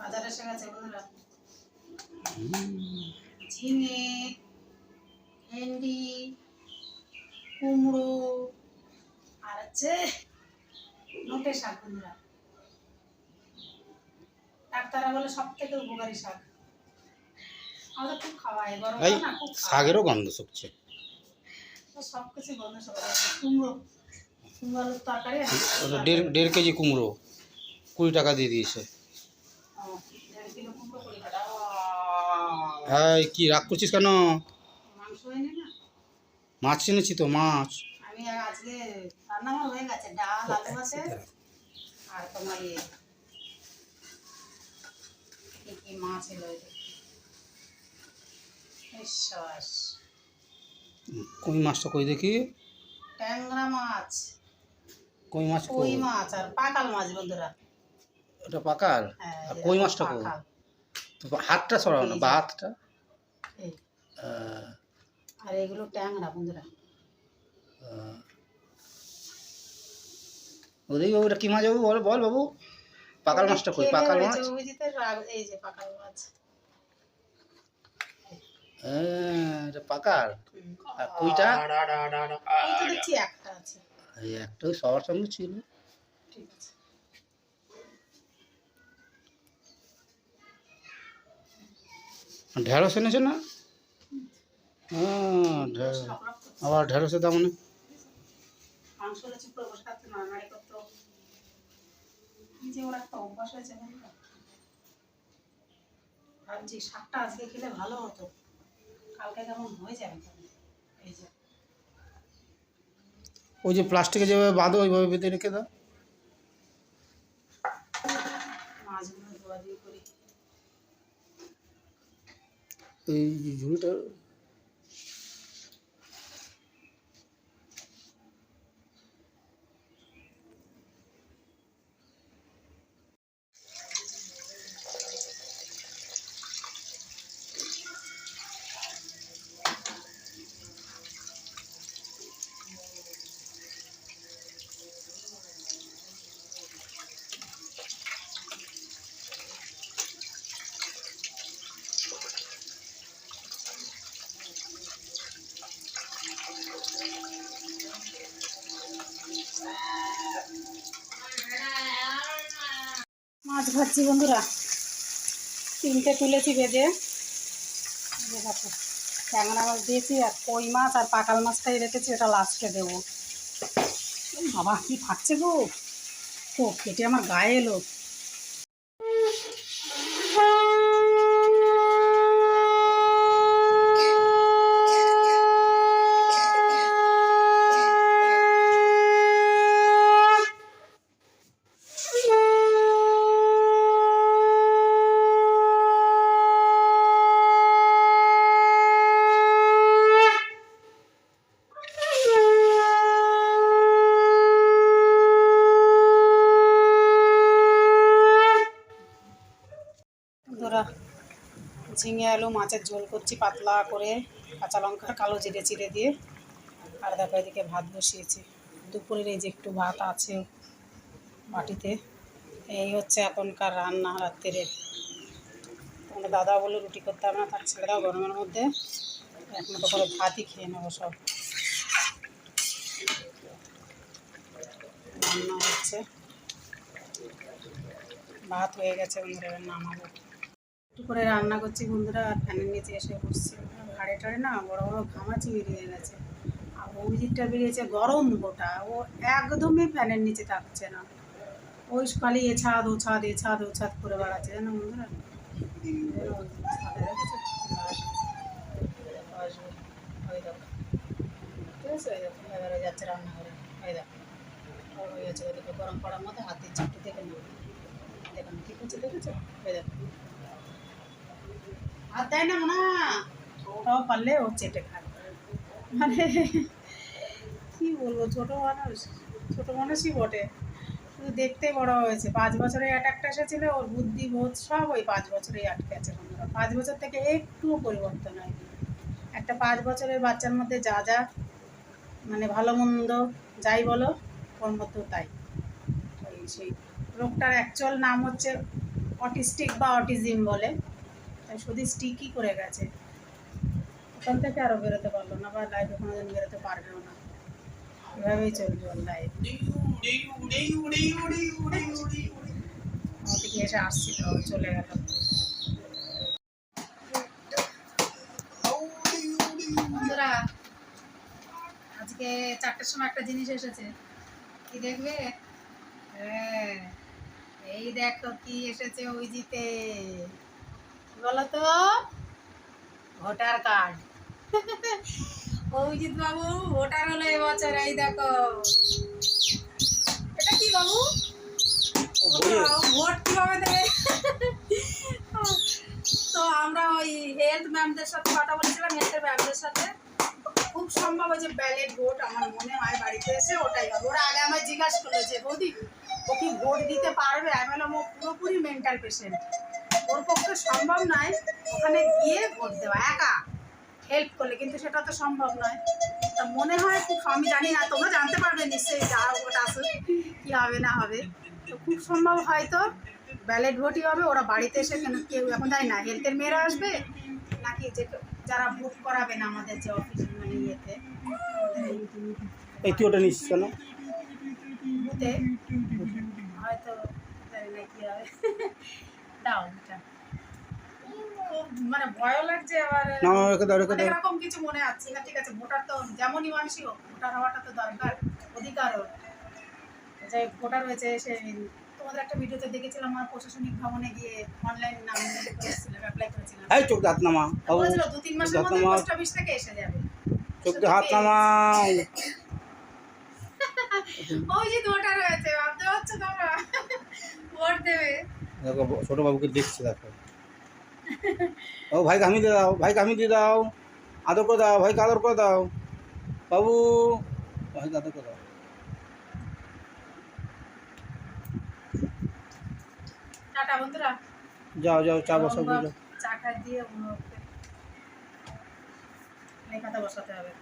বাজারে এসে গেছে বন্ধুরা। ঝিঙে ভেন্ডি কুমড়ো আর হচ্ছে নোটে শাক বন্ধুরা। ডাক্তাররা বলে সব থেকে উপকারী শাক। আমাদের খুব খাওয়ায় গরম এই না খুব শাকেরও গন্ধ শুকছে। সব কিছু বন্ধ সব কুমড়ো কুমড়ো তরকারি দেড় কেজি কুমড়ো কুড়ি টাকা দিয়ে দিয়েছে ও, দেড় কিলো কুমড়ো কুড়ি টাকা হ্যাঁ কি রাগ করছিস কেন? মাছ এনেছি তো মাছ। আমি আজকে রান্না হয়ে গেছে ডাল আলু আছে আর তোমার কি কি মাছ এলো বিশ্বাস কই মাছটা কই দেখি? ট্যাংরা মাছ। কই মাছ কই? মাছ আর পাকাল মাছ বন্ধুরা। ওটা পাকাল? হ্যাঁ, আর কই মাছটা কই? হাতটা সরাও না বা হাতটা আর এগুলো ট্যাংরা বন্ধুরা। ওদিকে বাবু কি মাছ বাবু বল বল বাবু পাকাল মাছটা কই পাকাল মাছ এই যে পাকাল মাছ হ্যাঁ এটা পাকাল আর কইটা একটা আছে এই একটা ওই সবার সঙ্গে ছিল ঠিক আছে ঢেঁড়স এনেছে না? হ্যাঁ আবার ঢেঁড়সের দাম অনেক। ভাবছি শাকটা আজকে ভালো হতো কালকে হয়ে ওই যে প্লাস্টিকে যেভাবে বাঁধো, ওইভাবে বেঁধে রেখে দাও মাছগুলো ধোয়া দিয়ে করি এই ঝুড়িটা মাছ ভাজছি বন্ধুরা। তিনটে তুলেছি ভেজে। ট্যাংরা মাছ দিয়েছি আর কই মাছ আর পাকাল মাছটাই রেখেছি, ওটা লাস্টে দেবো। বাবা, কি ফাটছে গো? ও কেটে আমার গায়ে এলো। বন্ধুরা ঝিঙে আলু, মাছের ঝোল করছি পাতলা করে, কাঁচা লঙ্কা, কালো জিরে চিড়ে দিয়ে। আর দেখো এদিকে ভাত বসিয়েছি। দুপুরের এই যে একটু ভাত আছে বাটিতে, এই হচ্ছে এখনকার রান্না রাত্রের তোমাদের দাদা বলে রুটি করতে হবে না, তার ছেড়ে দাও গরমের মধ্যে। মতো করে ভাতই খেয়ে নেব সব। রান্না হচ্ছে। ভাত হয়ে গেছে বন্ধুরা নামাবো। একটু করে রান্না করছি বন্ধুরা আর ফ্যানের নিচে এসে বসছি ঘাড়ে টাড়ে না বড় বড় ঘামাচি বেরিয়ে গেছে আর অভিজিৎটা বেরিয়েছে গরম গোটা ও একদমই ফ্যানের নিচে থাকছে না ওই খালি এ ছাদ ও ছাদ এ ছাদ ও ছাদ করে বেড়াচ্ছে জানো বন্ধুরা। ঠিক যাচ্ছে রান্নাঘরে ওই দেখো হয়ে গেছে গরম করার মধ্যে হাত দিচ্ছে একটু দেখে নেব দেখুন কি করছে দেখেছ ওই দেখো না মনে ওটাও পারলে ও চেটে খায় মানে কি বলব ছোটো মানুষ ছোটো মানুষই বটে শুধু দেখতে বড় হয়েছে। পাঁচ বছরে অ্যাটাকটা এসেছিল, ওর বুদ্ধি, বোধ সব ওই পাঁচ বছরেই আটকে আছে পাঁচ বছর থেকে একটুও পরিবর্তন হয়নি। একটা পাঁচ বছরের বাচ্চার মধ্যে যা যা মানে ভালো মন্দ যাই বলো, ওর মধ্যেও তাই। সেই রোগটার অ্যাকচুয়াল নাম হচ্ছে অটিস্টিক বা অটিজম বলে। তাই শুধু স্টিকই করে গেছে। ওখান থেকে আরও বেরোতে পারল না বা লাইফে কোনো দিন বেরোতে পারবেও না। এভাবেই চলবে ওর লাইফ ওদিকে এসে আসছিল, চলে গেল। আজকে চারটের সময় একটা জিনিস এসেছে। কি দেখবে? হ্যাঁ এই দেখো কি এসেছে, ওই জিতে। বলো তো ভোটার কার্ড। অভিজিৎ বাবু ভোটার হলো এবছর এই দেখো। এটা কি বাবু? ভোট। কীভাবে দেবে? তো আমরা ওই হেলথ ম্যামদের সাথে কথা বলছিলাম হেলথের ম্যামদের সাথে। খুব সম্ভব যে ব্যালেট ভোট আমার মনে হয় বাড়িতে এসে ওটাই হবে। ওরা আগে আমায় জিজ্ঞাসা করল যে বৌদি ও কি ভোট দিতে পারবে? আমি বললাম ও পুরোপুরি মেন্টাল পেশেন্ট ওর পক্ষে সম্ভব নয় ওখানে গিয়ে ভোট দেওয়া একা। হেল্প করলে কিন্তু সেটা তো সম্ভব নয়। তা মনে হয় খুব আমি জানি না তোমরা জানতে পারবে নিশ্চয়ই যা ভোট আসুক কী হবে না হবে। তো খুব সম্ভব হয়তো ব্যালেট ভোটই হবে ওরা বাড়িতে এসে কেন কেউ এখন জানি না হেলথের মেয়েরা আসবে? নাকি যে যারা ভোট করাবেন আমাদের যে অফিস মানে ইয়েতে? এই তুই ওটা নিস কেন? বুথে? হয়তো জানি না কি হবে। দাও এটা। মানে ভয়ও লাগছে আবার না রেখে দাও রেখে দাও। রকম কিছু মনে আছে। না ঠিক আছে ভোটার তো যেমনই মানুষই হোক ভোটার হওয়াটা তো দরকার অধিকার ওর যে ভোটার হয়েছে সে তোমাদের একটা ভিডিওতে দেখেছিলাম আমার প্রশাসনিক ভবনে গিয়ে অনলাইন নাম করেছিলাম অ্যাপ্লাই করেছিলাম এই চোখ হাত নামা। বলেছিল দু তিন মাসের মধ্যে পোস্ট অফিস থেকে এসে যাবে। চোখ হাত নামাও। ওই যে ভোটার হয়েছে ভাবতে পারছ তোমরা? ভোট দেবে। দেখো ছোট বাবুকে দেখছে দেখো। ও ভাইকে আমি দিয়ে দাও ভাইকে আমি দিয়ে দাও। আদর করে দাও ভাইকে আদর করে দাও। বাবু ভাইকে আদর করে দাও। যাও যাও চা বসাও চা খাই দিয়ে লেখাটা বসাতে হবে।